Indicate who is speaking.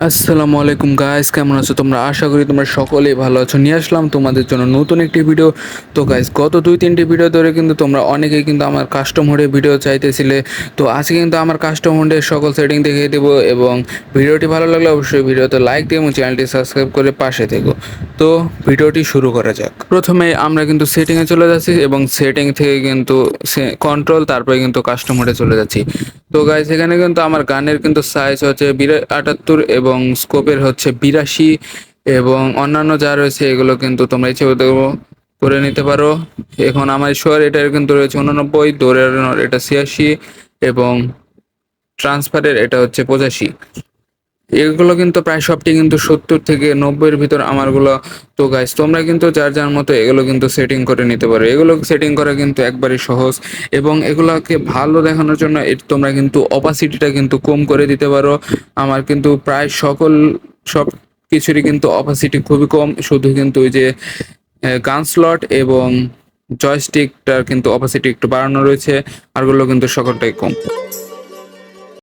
Speaker 1: আসসালামু আলাইকুম গাইস কেমন আছো তোমরা? আশা করি তোমরা সকলেই ভালো আছো। নিয়ে আসলাম তোমাদের জন্য নতুন একটি ভিডিও তো গাইস গত দুই তিনটি ভিডিও ধরে কিন্তু তোমরা অনেকেই কিন্তু আমার কাস্টম হোডে ভিডিও চাইতেছিলে। তো আজকে কিন্তু আমার কাস্টম হোডের সকল সেটিং দেখিয়ে দেবো এবং ভিডিওটি ভালো লাগলে অবশ্যই ভিডিওতে লাইক দিয়ে এবং চ্যানেলটি সাবস্ক্রাইব করে পাশে থেকো। তো ভিডিওটি শুরু করা যাক। প্রথমে আমরা কিন্তু সেটিংয়ে চলে যাচ্ছি এবং সেটিং থেকে কিন্তু কন্ট্রোল তারপরে কিন্তু কাস্টম হোডে চলে যাচ্ছি। তো গাইস এখানে কিন্তু আমার গানের কিন্তু সাইজ হচ্ছে বিরা আটাত্তর এবং স্কোপের হচ্ছে বিরাশি এবং অন্যান্য যা রয়েছে এগুলো কিন্তু তোমরা ইচ্ছে করে নিতে পারো। এখন আমার শোয়ার এটার কিন্তু রয়েছে উননব্বই, দৌড়ের এটা ছিয়াশি এবং ট্রান্সফারের এটা হচ্ছে পঁচাশি। এগুলো কিন্তু প্রায় সবটি কিন্তু সত্তর থেকে নব্বইয়ের ভিতর আমারগুলো তো গাইস তোমরা কিন্তু যার যার মতো এগুলো কিন্তু সেটিং করে নিতে পারো। এগুলো সেটিং করা কিন্তু একবারই সহজ এবং এগুলোকে ভালো দেখানোর জন্য তোমরা কিন্তু অপাসিটিটা কিন্তু কম করে দিতে পারো। আমার কিন্তু প্রায় সকল সব কিছুরই কিন্তু অপাসিটি খুবই কম, শুধু কিন্তু ওই যে গান স্লট এবং জয়স্টিকটার কিন্তু অপাসিটি একটু বাড়ানো রয়েছে আরগুলো কিন্তু সকলটাই কম।